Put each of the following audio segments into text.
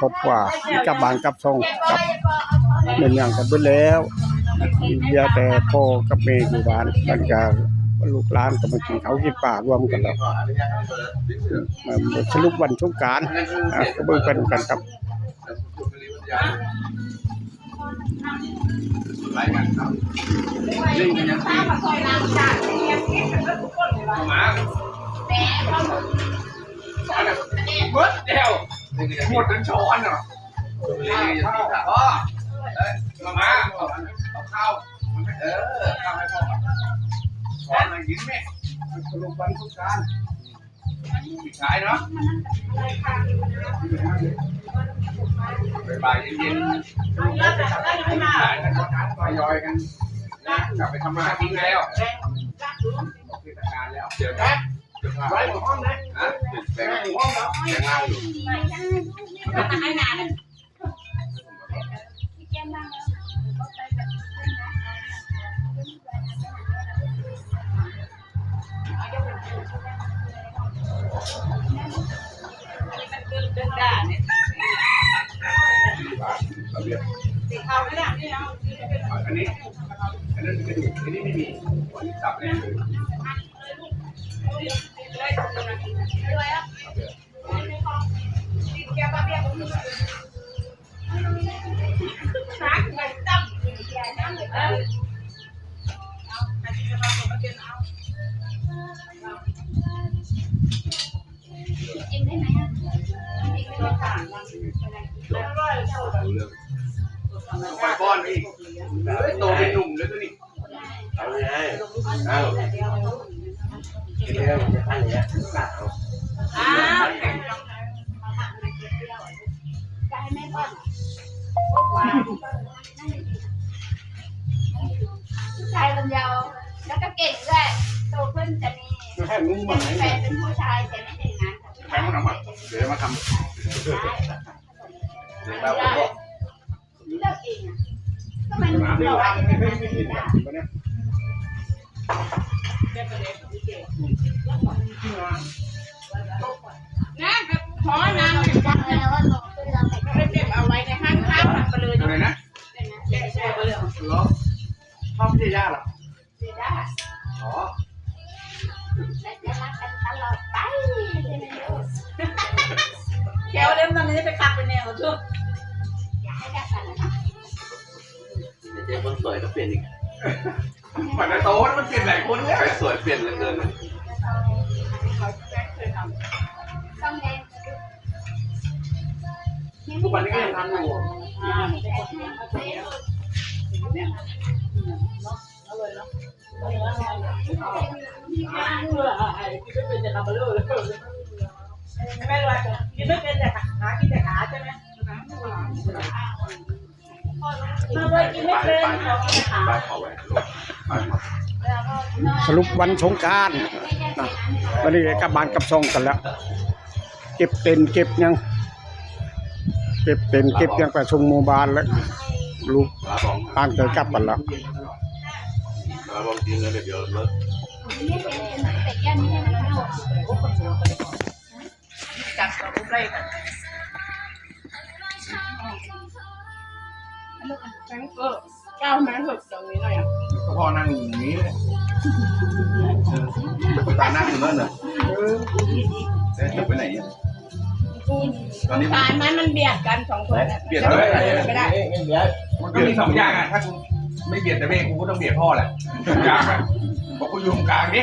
ครบกว่ากับบานกับทรงกับเป็นอย่างกันเบิดแล้วเหลือแต่พ่อกับแม่อยู่บ้านบรรยากลูกหลานก็มากินเขาวกินป่ารวมกันแล้วมาสรุปวันสงกรารก็เบิ่งไปดูกันครับรายการครับเล่นกันยังตีหมาเบิดเดียว หมดทั้งช้อนเหรอเล่นกันยังตีค่ะพ่อเอ้ยมามาเอาข้าวเออข้าวให้พ่อช้อนมากินไหมสรุปวันทุกการปิดท้ายเนาะบ่ายเย็นๆหลายกันก็นัดทยอยกันนะกลับไปทำมาหากินแล้วบอกเทศกาลแล้ว เดี๋ยวนะไว้หมดห้องนะ ฮะแบ่งห้องแล้วแบ่งล่างอยู่ระเบียบอันนี้อันนั้นกระดูกอันนี้ไม่มีสับแน่เลยรู้เรื่องต้อง ไปป้อนไปอีกเฮ้ยโตเป็นหนุ่มแล้วตัวนี้เอาไงเอากินแล้วจะให้เนี่ยหนา ผู้ชายคนเดียวแล้วก็เก่งด้วยโตขึ้นจะมีแค่นุ่มเป็มาแฟนเป็นผู้ชายแต่ไม่แต่งงานแค่มันทำอะเดี๋ยวมาทำเดี๋ยวเราบอกเลือกเองก็มันเรากว่าอาจจะไม่เป็นไม่งานไม่ไม่กินได้วันนี้นะขอนางจังแล้วว่า เลยเหรอชอบที่ย่าเหรอเสียได้อ๋อและจะรักกันตลอดไปเลยนะลูกแก้วเล่มนั้นจะไปคักเป็นแนวทุกอยากให้ได้กันนะเดี๋ยวเจอคนสวยก็เปลี่ยนอีกมันจะโตมันเปลี่ยนหลายคนเนี่ยสวยเปลี่ยนเหลือเกินต้องเล่นทุกวันนี้ก็ยังทำอยู่ไม่เป็นจะทำมาเลย ไม่เป็นไรกินไม่เป็นแต่หากินแต่ขาใช่ไหมมาเลยกินไม่เป็นขอกินขาบ้านขอไว้บ้านขอสรุปวันสงกรารวันนี้กับบานกับทรงกันแล้ว เก็บเต็นเก็บยัง เก็บเต็นเก็บยังไปส่งหมู่บ้านแล้ว ลูกลาบองบ้านเคยกลับกันแล้วลาบองกินแล้วเดี๋ยวเลิกไม่เป็นแต่แก้มไม่ให้มันโดดจับกับอุ้มไล่กันเออก้าวมาถึกตรงนี้หน่อยอะก็พอนั่งอย่างนี้เลยตานั่งอยู่นั่นน่ะจะจบไปไหนตอนนี้ตายไหมมันเบียดกันสองคนเปลี่ยนเลยไม่ได้ มันก็มีสองอย่างอะถ้ากูไม่เบียดแต่แม่กูก็ต้องเบียดพ่อแหละสองอย่างอะบอกกูอยู่ตรงกลางดิ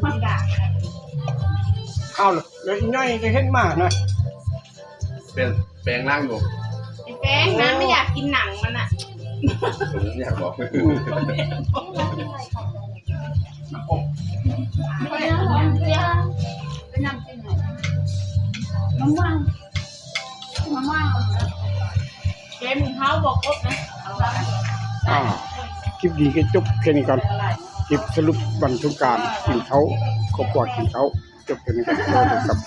ไม่ได้เอาเลยแล้วอีน้อยจะเห็นมาหน่อยเป็นแปลงร่างอยู่ไอ้แป้งนะไม่อยากกินหนังมันอะผมอยากบอกไม่ได้เรียกไป บอกครบนะอ่าคลิปดีก็จบแค่นี้ก่อนคลิปสรุปวันทุกการกินเขาครอบครัวกินเขาจบแค่นี้ก่อนครับ